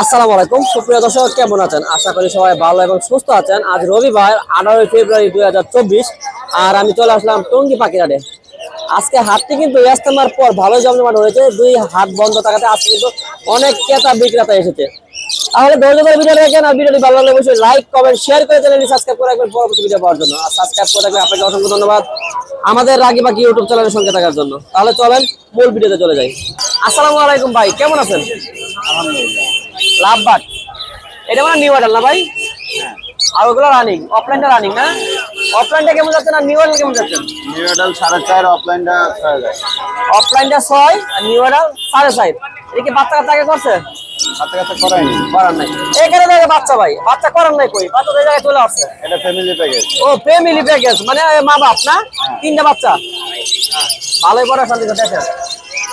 আসসালামু আলাইকুম। সুপ্রিয় দর্শক, কেমন আছেন? আশা করি সবাই ভালো এবং সুস্থ আছেন। আজ রবিবার, আঠারোই ফেব্রুয়ারি দুই হাজার চব্বিশ, আর আমি চলে আসলাম টঙ্গি পাখিরাটে আজকে হাতটি কিন্তু ইস্তেমার পর ভালোই জমজমাট হয়েছে। দুই হাত বন্ধ থাকাতে আজকে কিন্তু অনেক ক্রেতা বিক্রেতা এসেছে। তাহলে ধৈর্য ধরে ভিডিও দেখেন আর ভিডিওটি ভালো লাগলে অবশ্যই লাইক কমেন্ট শেয়ার করে চ্যানেলটি সাবস্ক্রাইব করে রাখবেন পরবর্তী ভিডিও পাওয়ার জন্য। আর সাবস্ক্রাইব করে রাখবেন আপনাকে অসংখ্য ধন্যবাদ। আমাদের রাগি বাকি ইউটিউব চ্যানেলের সঙ্গে থাকার জন্য। তাহলে চলেন মূল ভিডিওতে চলে যাই। আসসালামু আলাইকুম ভাই কেমন আছেন? লাভবাট এটা মানে নিউ মডেল না ভাই? আর ওগুলো রানিং অফলাইনটা রানিং না? অফলাইনটা কেমন যাচ্ছে না নিউ মডেল কেমন যাচ্ছে? নিউ মডেল সাড়ে চার অফলাইনটা ছয় হাজার। অফলাইনটা ছয় আর নিউ মডেল সাড়ে চার এটা কি বাচ্চা কাচ্চা আগে করছে? কাছে কাছে করায়নি করার নাই। এখানে দেখে বাচ্চা ভাই বাচ্চা করার নাই কই? বাচ্চা এই জায়গায় চলে আসছে। এটা ফ্যামিলি প্যাকেজ ও ফ্যামিলি প্যাকেজ মানে মা বাপ না? তিনটা বাচ্চা? ভালোই পড়া শান্তি দেখেন।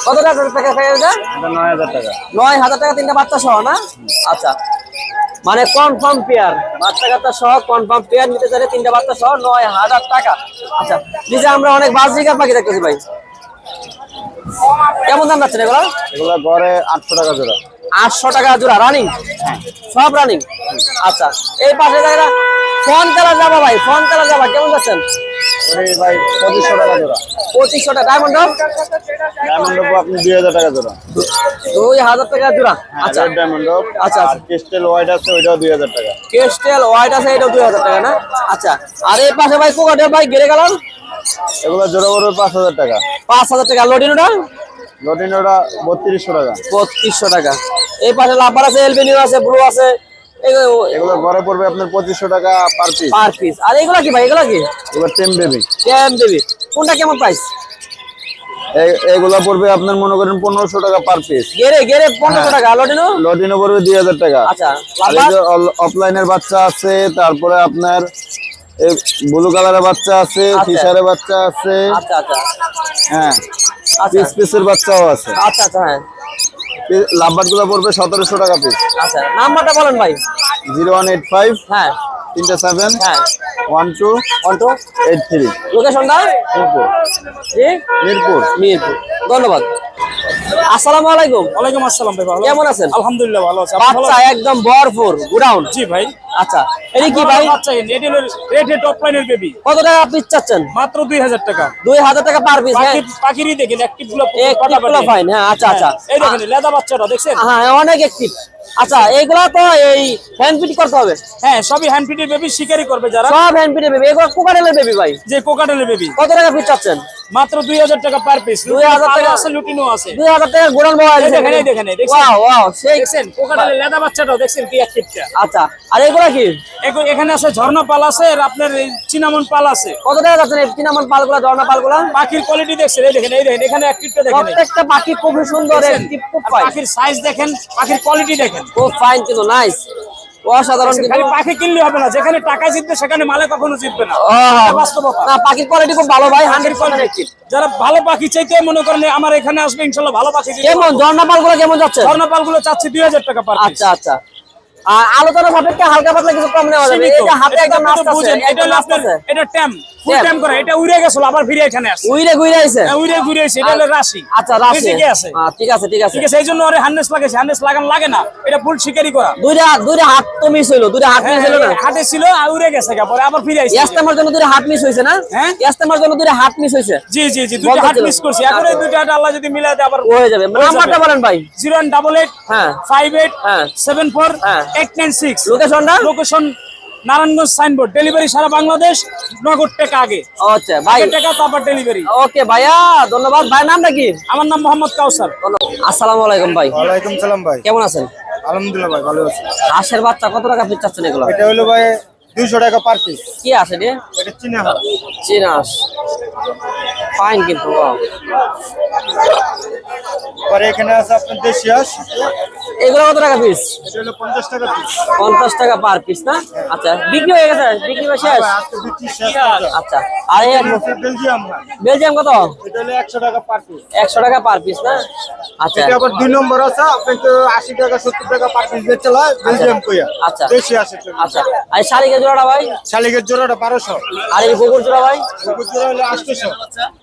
কত টাকা প্যাকেজ প্যাকেজ এটা? নয় হাজার টাকা। নয় হাজার টাকা তিনটা বাচ্চা সহ না? আচ্ছা। মানে কনফার্ম পেয়ার বাচ্চা কাচ্চা সহ কনফার্ম পেয়ার নিতে চাইলে তিনটা বাচ্চা সহ নয় হাজার টাকা। আচ্ছা নিচে আমরা অনেক বাজরিকার পাখি দেখতেছি ভাই। কেমন দাম যাচ্ছে এগুলো? এগুলো গড়ে আটশো টাকা জোড়া। আটশো টাকা জোড়া রানিং সব রানিং আচ্ছা এই পাশে জায়গা ফোন কালার যাবা ভাই ফোন কালার যাবা কেমন যাচ্ছেন? ভাই পঁচিশশো টাকা জোড়া। পঁচিশশো টাকা ডায়মন্ড ডায়মন্ড আপনি দুই হাজার টাকা জোড়া। দুই হাজার টাকা জোড়া আচ্ছা। রেড ডায়মন্ড আচ্ছা, আচ্ছা। ক্রিস্টাল হোয়াইট আছে ওইটাও দুই হাজার টাকা। কেস্টেল হোয়াইট আছে এটাও দুই হাজার টাকা না? আচ্ছা আর এই পাশে ভাই কোকাটেল ভাই গেড়ে গেলাম। এগুলো জোড়া পড়বে পাঁচ হাজার টাকা। পাঁচ হাজার টাকা লোডিনোটা লটিনোটা বত্রিশশো টাকা। বত্রিশশো টাকা। এই পাশে লাভার আছে এলবেনিও আছে ব্লু আছে এগুলো গড়ে পড়বে আপনার পঁচিশশো টাকা পার পিস পার পিস আর এগুলা কি ভাই এগুলা কি? এবার টেম বেবি। কেম দেবি কোনটা কেমন প্রাইস এগুলো পড়বে আপনার মনে করেন পনেরোশো টাকা পার পিস গেরে গেরে পনেরোশো টাকা। লোডিনো লটিনো? পড়বে দুই হাজার টাকা। আচ্ছা এই অফলাইনের বাচ্চা আছে তারপরে আপনার ব্লু কালারের বাচ্চা আছে আচ্ছা। ফিশারের বাচ্চা আছে। আচ্ছা আচ্ছা। হ্যাঁ। আচ্ছা পিস পিসের বাচ্চাও আছে। আচ্ছা আচ্ছা হ্যাঁ। লাভবারগুলো পড়বে সতেরোশো টাকা পিস আচ্ছা নাম্বারটা বলেন ভাই। জিরো ওয়ান এইট ফাইভ হ্যাঁ। তিনটা সেভেন হ্যাঁ। One two one two. Eight three. লোকেশনটা মিরপুর। মিরপুর। মিরপুর। ধন্যবাদ। আসসালামু আলাইকুম। ওয়ালাইকুম আসসালাম ভাই ভালো কেমন আছেন? আলহামদুলিল্লাহ ভালো আছি। বাচ্চা একদম ভরপুর গুডাউন। জি ভাই। আচ্ছা এই কি ভাই? বাচ্চা এটি হলো রেড টপ লাইনের বেবি কত টাকা পিস চাচ্ছেন? মাত্র দুই হাজার টাকা। দুই হাজার টাকা পার পিস হ্যাঁ। পাখি পাখিরই দেখেন অ্যাক্টিভগুলো এক টিপগুলো ফাইন হ্যাঁ আচ্ছা আচ্ছা। এই দেখেন লেদা বাচ্চাটা দেখছেন? হ্যাঁ অনেক একটিভ আচ্ছা এইগুলা তো এই হ্যান্ড ফিট করতে হবে? হ্যাঁ সবই হ্যান্ড ফিটের বেবি শিকারি করবে যারা। সব হ্যান্ড ফিটে বেবি এগুলো কুকারেলের বেবি ভাই। যে কোকাটেলের বেবি কত টাকা পিস চাচ্ছেন? মাত্র দুই হাজার টাকা পার পিস 2000 টাকা? আছে লুটিনো আছে। দুই হাজার টাকা গোড়ান মোবাইল দেখেন, এই দেখেন, ওয়াও ওয়াও সেই দেখছেন কোকাটেলের লেদা বাচ্চাটাও দেখছেন কি অ্যাক্টিভটা আচ্ছা আর এগুলা কি? এখানে আছে ঝর্ণা পাল আছে আর আপনার চিনামন পাল আছে। কত টাকা যাচ্ছেন এই চিনামন পালগুলা ঝর্ণা পালগুলা? পাখির কোয়ালিটি দেখছেন এই দেখেন এই দেখেন এখানে অ্যাক্টিভটা দেখেন। প্রত্যেকটা পাখি খুব সুন্দর খুব পাখির সাইজ দেখেন পাখির কোয়ালিটি দেখেন। খুব ফাইন কিন্তু নাইস অসাধারণ কিন্তু পাখি কিনলে হবে না যেখানে টাকা জিতবে সেখানে মালে কখনো জিতবে না। বাস্তবতা। না পাখির কোয়ালিটি খুব ভালো ভাই হান্ড্রেড কোয়ালিটি যারা ভালো পাখি চাইতে মনে করেন আমার এখানে আসবে ইনশাল্লাহ ভালো পাখি কেমন? ঝর্ণা পালগুলো কেমন যাচ্ছে? স্বর্ণপালগুলো চাচ্ছি দুই হাজার টাকা পার আচ্ছা আচ্ছা। আর আলোচনা সাপেক্ষে হালকা পাতলা কিছু কম নেওয়া যাবে। যে হাতে একটা নাস্তা বুঝেন এটা আপনার এটা ট্যাম ফুল ট্যাম। করে এটা উড়ে গেছিল আবার ফিরে এখানে আসছে। উইরে গুইরে আইছে হ্যাঁ, উড়ে ঘুরে এসে এটা হলো রাশি। আচ্ছা রাশি। ঠিকই আছে? হ্যাঁ, ঠিক আছে ঠিক আছে। ঠিক আছে এই জন্য ওরে হান্ডেস লাগাইছে হান্ডেস লাগান লাগে না এটা ফুল শিকারি করা। দুইটা দুইটা হাত তো মিস হইল দুইটা হাত হ্যাঁ, মিস হইল না? হাটে ছিল আর উড়ে গেছে পরে আবার ফিরে আইছে ইস্তেমার জন্য দুইটা হাত মিস হইছে না? হ্যাঁ? ইস্তেমার জন্য দুইটা হাত মিস হইছে। জি জি জি হাট ছিল। মিস করছি। এখন এই দুটো হাট আল্লাহ যদি মিলাই দেয় আবার হয়ে যাবে। নাম্বারটা বলেন ভাই। জিরো ডাবল এইট হ্যাঁ। ফাইভ এইট হ্যাঁ। সেভেন ফোর হ্যাঁ। এইট নাইন সিক্স লোকেশনটা লোকেশন নারায়ণগঞ্জ সাইনবোর্ড ডেলিভারি সারা বাংলাদেশ নগদ টাকা আগে। আচ্ছা ভাই। টাকা তারপর ডেলিভারি ওকে ভাইয়া ধন্যবাদ। ভাই নামটা কি? আমার নাম মোহাম্মদ কাউসার। আসসালামু আলাইকুম ভাই। ওয়ালাইকুম সালাম ভাই। কেমন আছেন? আলহামদুলিল্লাহ ভাই ভালো আছি। হাঁসের বাচ্চা কত টাকা পিস চাচ্ছেন এগুলো? এটা হলো ভাই দুইশো টাকা পার পিস কি আছে রে এটা চিনা হাঁস। চীনা হাঁস। ফাইন কিন্তু পরে এখানে আছে আপনার দেশি হাঁস। এগুলো কত টাকা পিস পঞ্চাশ টাকা পিস পঞ্চাশ টাকা পার পিস না? আচ্ছা বিক্রি হয়ে গেছে? বিক্রি হয়ে বিক্রি শেষ। আচ্ছা। আর বেলজিয়াম বেলজিয়াম কত? এটা হলো একশো টাকা পার পিস একশো টাকা পার পিস না? আচ্ছা। এটা আবার দুই নম্বর আছে আপনাকে আশি টাকা সত্তর টাকা পার পিস বেচতে হয় বেলজিয়াম কইয়া। আচ্ছা। বেশি আছে আচ্ছা। আর শালিকের জোড়াটা ভাই? শালিকের জোড়াটা বারোশো। আর এই গোবর জোড়া ভাই? কুকুর জোড়া হলো আটশোশো।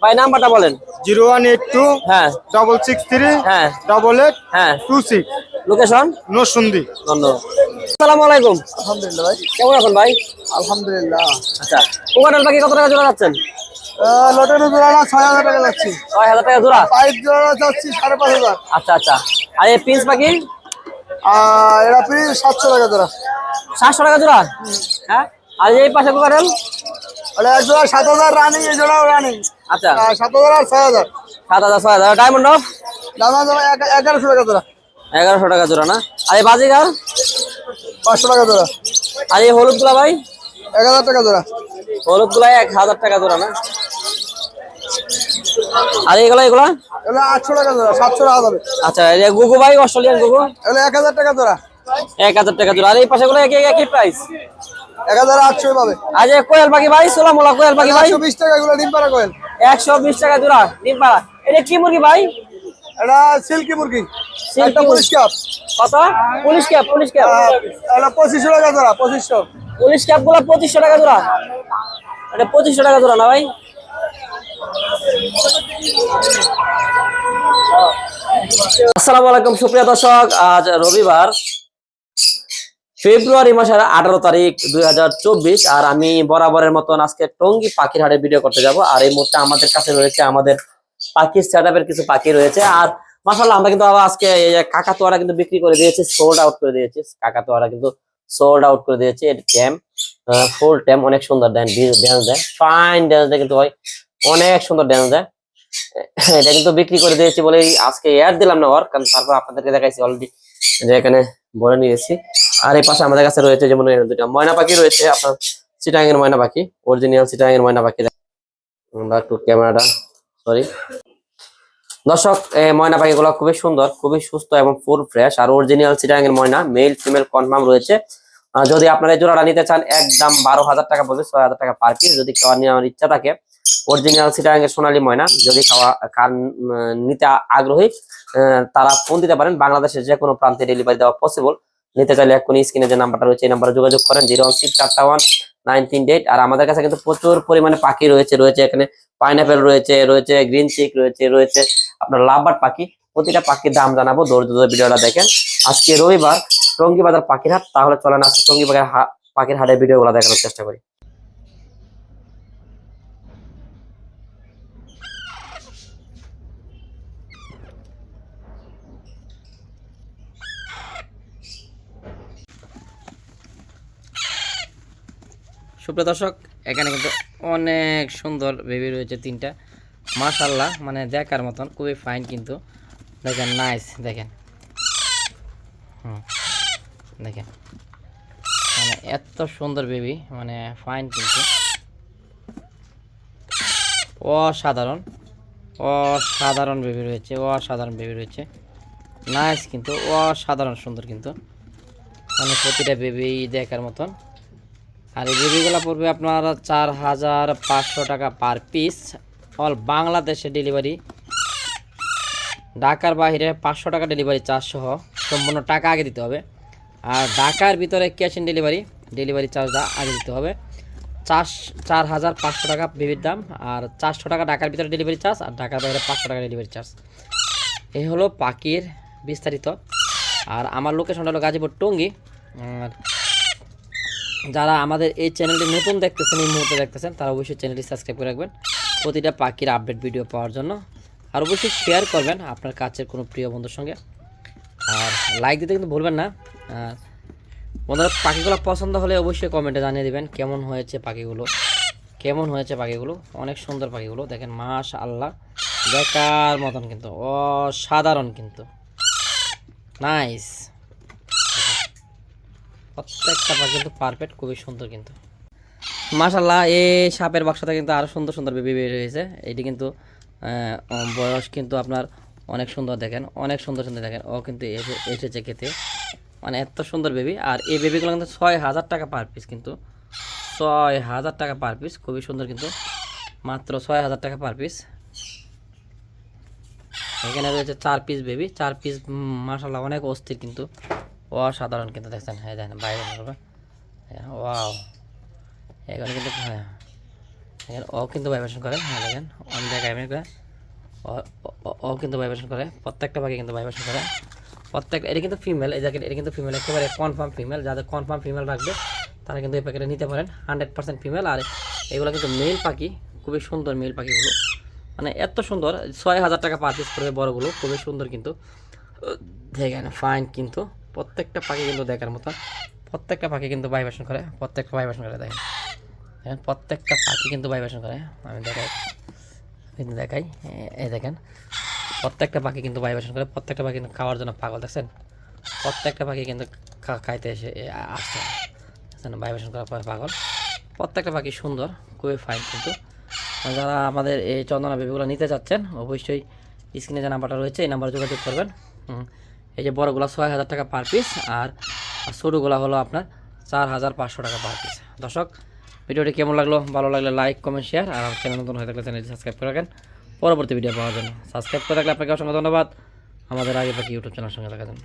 ভাই নাম্বারটা বলেন। জিরো ওয়ান এইট টু হ্যাঁ। ডবল সিক্স থ্রি হ্যাঁ। ডবল এইট হ্যাঁ। Two six. লোকেশন? নসুন্দি ধন্যবাদ। আসসালামু আলাইকুম। আলহামদুলিল্লাহ ভাই। কেমন আছেন ভাই? আলহামদুলিল্লাহ। আচ্ছা। কোকাটেল পাখি কত টাকা জোড়া যাচ্ছেন লটারি জোড়াটা ছয় হাজার টাকা যাচ্ছি। ছয় হাজার টাকা জোড়া? পাইপ যাচ্ছি সাড়ে পাঁচ হাজার। আচ্ছা আচ্ছা। আর এই পিস পাখি এরা প্রিয় সাতশো টাকা জোড়া। সাতশো টাকা জোড়া? হ্যাঁ? আর এই পাশে কোকাটেল ওটা এক জোড়া সাত হাজার রানিং এই জোড়াও রানিং আচ্ছা। সাত হাজার আর ছয় হাজার। সাত হাজার ছয় হাজার। ডায়মন্ড অফ আছে এগারোশো টাকা জোড়া। এগারোশো টাকা জোড়া না? আর এই বাজিগার? পাঁচশো টাকা জোড়া। আর এই হলুদগুলা ভাই? এক হাজার টাকা জোড়া। হলুদগুলা এক হাজার টাকা জোড়া না? আর এগুলা এগুলা? এগুলো আটশো টাকা জোড়া সাতশো টাকা যাবে আচ্ছা গুগু ভাই অস্ট্রেলিয়ান গুগু? এগুলো এক হাজার টাকা জোড়া। এক হাজার টাকা জোড়া। আর এই পাশে গুলো একই একই প্রাইস এক হাজার আটশো পাবে। যে কোয়েল পাখি ভাই সোলা মোলা কোয়েল পাখি ভাই? বিশ টাকা এগুলো ডিম পাড়া কোয়েল। একশো বিশ টাকা জোড়া ডিম পাড়া। এটা কি মুরগি ভাই? এটা সিল্কি মুরগি। একটা পুলিশ কাপ কত? Police cap police cap. এটা পঁচিশশো টাকা জোড়া পঁচিশশো। পুলিশ ক্যাপগুলো পঁচিশশো টাকা জোড়া। এটা পঁচিশশো টাকা জোড়া না ভাই? আসসালামু আলাইকুম, সুপ্রিয় দর্শক, আজ রবিবার ফেব্রুয়ারি মাসের আঠারো তারিখ দুই হাজার চব্বিশ, আর আমি বরাবরের মতন আজকে টঙ্গি পাখির হাটে ভিডিও করতে যাব। আর এই মুহূর্তে আমাদের কাছে রয়েছে আমাদের পাখির সেটআপের কিছু পাখি রয়েছে। আর মাসাল্লাহ আমরা কিন্তু আবার আজকে কাকাতোয়ারা কিন্তু বিক্রি করে দিয়েছি সোল্ড আউট করে দিয়েছি। কাকাতোয়ারা কিন্তু সোল্ড আউট করে দিয়েছে। এর ট্যাম ফুল ট্যাম অনেক সুন্দর দেন ড্যান্স দেয় ফাইন ড্যান্স দেয় কিন্তু হয় অনেক সুন্দর ড্যান্স দেয় এটা কিন্তু বিক্রি করে দিয়েছি বলে আজকে এয়ার দিলাম না ওর, কারণ তারপর আপনাদেরকে দেখাইছি অলরেডি যে এখানে বলে নিয়েছি। আর এই পাশে আমাদের কাছে রয়েছে যেমন দুটা ময়না পাখি রয়েছে, আপনার চিটাং এর ময়না পাখি অরিজিনাল চিটাং এর ময়না পাখি। আমরা একটু ক্যামেরাটা সরি দর্শক ময়না পাখিগুলো খুবই সুন্দর, খুবই সুস্থ এবং ফুল ফ্রেশ আর অরিজিনাল চিটাং এর ময়না মেল ফিমেল কনফার্ম রয়েছে। যদি আপনারা জোড়াটা নিতে চান একদম বারো হাজার টাকা পড়বে ছয় হাজার টাকা পার পিস যদি খাওয়া নেওয়ার ইচ্ছা থাকে অরিজিনাল এর সোনালী ময়না যদি খাওয়া উম, নিতে আগ্রহী তারা ফোন দিতে পারেন। বাংলাদেশের যে কোনো প্রান্তে ডেলিভারি দেওয়া পসিবল নিতে চাইলে এক্ষুনি স্ক্রিনে যে নাম্বারটা রয়েছে এই নাম্বারে যোগাযোগ করেন জিরো ওয়ান সিক্স চারটা ওয়ান নাইন তিন এইট আর আমাদের কাছে কিন্তু প্রচুর পরিমাণে পাখি রয়েছে রয়েছে এখানে পাইনাপেল রয়েছে রয়েছে গ্রিন চিক রয়েছে রয়েছে আপনার লাভবার্ড পাখি। প্রতিটা পাখির দাম জানাব ধরে ভিডিওটা দেখেন। আজকে রবিবার টঙ্গি বাজার পাখির হাট, তাহলে চলেন আজকে টঙ্গি বাজার পাখির হাটের ভিডিওগুলো দেখানোর চেষ্টা করি। সুপ্রিয় দর্শক, এখানে কিন্তু অনেক সুন্দর বেবি রয়েছে তিনটা। মাশাল্লাহ মানে দেখার মতন, খুবই ফাইন কিন্তু। দেখেন নাইস দেখেন। হুম, দেখেন। মানে এত সুন্দর বেবি মানে ফাইন কিন্তু। অসাধারণ অসাধারণ বেবি রয়েছে, অসাধারণ বেবি রয়েছে। নাইস কিন্তু, অসাধারণ সুন্দর কিন্তু। মানে প্রতিটা বেবি দেখার মতন। আর এই বেবিগুলো পড়বে আপনার চার হাজার পাঁচশো টাকা পার পিস অল বাংলাদেশে ডেলিভারি ঢাকার বাইরে পাঁচশো টাকা ডেলিভারি চার্জ সহ সম্পূর্ণ টাকা আগে দিতে হবে। আর ঢাকার ভিতরে ক্যাশ অন ডেলিভারি ডেলিভারি চার্জটা আগে দিতে হবে। চার চার হাজার পাঁচশো টাকা বেবির দাম, আর চারশো টাকা ঢাকার ভিতরে ডেলিভারি চার্জ আর ঢাকার বাইরে পাঁচশো টাকা ডেলিভারি চার্জ এই হলো পাখির বিস্তারিত। আর আমার লোকেশনটা হলো গাজীপুর টঙ্গি। আর যারা আমাদের এই চ্যানেলটি নতুন দেখতেছেন, এই মুহূর্তে দেখতেছেন, তারা অবশ্যই চ্যানেলটি সাবস্ক্রাইব করে রাখবেন। প্রতিটা পাখির আপডেট ভিডিও পাওয়ার জন্য। আর অবশ্যই শেয়ার করবেন আপনার কাছের কোনো প্রিয় বন্ধুর সঙ্গে। আর লাইক দিতে কিন্তু ভুলবেন না। আর বন্ধুরা, পাখিগুলো পছন্দ হলে অবশ্যই কমেন্টে জানিয়ে দিবেন কেমন হয়েছে পাখিগুলো। কেমন হয়েছে পাখিগুলো? অনেক সুন্দর পাখিগুলো। দেখেন মাশ আল্লাহ দেখার মতন কিন্তু, অসাধারণ কিন্তু। নাইস প্রত্যেকটা পাখি কিন্তু পারফেক্ট খুবই সুন্দর কিন্তু। মাশাল্লাহ এই সাপের বাক্সটা কিন্তু আরও সুন্দর সুন্দর বেবি বের হয়েছে। এটি কিন্তু বয়স কিন্তু আপনার অনেক সুন্দর দেখেন, অনেক সুন্দর সুন্দর দেখেন। ও কিন্তু এসে- এসেছে খেতে। মানে এত সুন্দর বেবি আর এই বেবিগুলো কিন্তু ছয় হাজার টাকা পার পিস কিন্তু। ছয় হাজার টাকা পার পিস খুবই সুন্দর কিন্তু। মাত্র ছয় হাজার টাকা পার পিস এখানে রয়েছে চার পিস বেবি চার পিস মাসাল্লাহ অনেক অস্থির কিন্তু। অসাধারণ কিন্তু দেখছেন। হ্যাঁ দেখেন বাইরে ওয়াও এখানে কিন্তু হ্যাঁ। এখানে ও কিন্তু ভাইব্রেশন করে হ্যাঁ দেখেন, অন জায়গায় ও কিন্তু ভাইব্রেশন করে, প্রত্যেকটা পাখি কিন্তু ভাইব্রেশন করে। প্রত্যেক, এটা কিন্তু ফিমেল, এই জায়গায় এটা কিন্তু ফিমেল, একেবারে কনফার্ম ফিমেল, যাদের কনফার্ম ফিমেল রাখবে তারা কিন্তু এই প্যাকেটে নিতে পারেন হান্ড্রেড পার্সেন্ট ফিমেল। আর এগুলো কিন্তু মেল পাখি, খুবই সুন্দর মেল পাখিগুলো। মানে এত সুন্দর, ছয় হাজার টাকা পার পিস করবে বড়গুলো, খুবই সুন্দর কিন্তু। দেখেন ফাইন কিন্তু, প্রত্যেকটা পাখি কিন্তু দেখার মতো, প্রত্যেকটা পাখি কিন্তু ভাইব্রেশন করে, প্রত্যেকটা ভাইব্রেশন করে, দেখেন। দেখেন, প্রত্যেকটা পাখি কিন্তু ভাইব্রেশন করে। আমি দেখাই কিন্তু দেখাই, এই দেখেন, প্রত্যেকটা পাখি কিন্তু ভাইব্রেশন করে, প্রত্যেকটা পাখি কিন্তু খাওয়ার জন্য পাগল, দেখছেন? প্রত্যেকটা পাখি কিন্তু খাইতে এসে আসছে। ভাইব্রেশন করার পরে পাগল। প্রত্যেকটা পাখি সুন্দর, খুবই ফাইন কিন্তু। যারা আমাদের এই চন্দনা বেবিগুলো নিতে চাচ্ছেন, অবশ্যই স্ক্রিনে যে নাম্বারটা রয়েছে, এই নাম্বারে যোগাযোগ করবেন। এই যে বড়গুলো ছয় হাজার টাকা পার পিস আর আর ছোটোগুলো হলো আপনার চার হাজার পাঁচশো টাকা পার পিস দর্শক ভিডিওটি কেমন লাগল? ভালো লাগলে লাইক কমেন্ট শেয়ার আর আমার চ্যানেল নতুন হয়ে থাকলে চ্যানেলটি সাবস্ক্রাইব করে রাখেন। পরবর্তী ভিডিও পাওয়ার জন্য। সাবস্ক্রাইব করে রাখলে আপনাকে অসংখ্য ধন্যবাদ। আমাদের আগে বাকি ইউটিউব চ্যানেল সঙ্গে থাকার জন্য।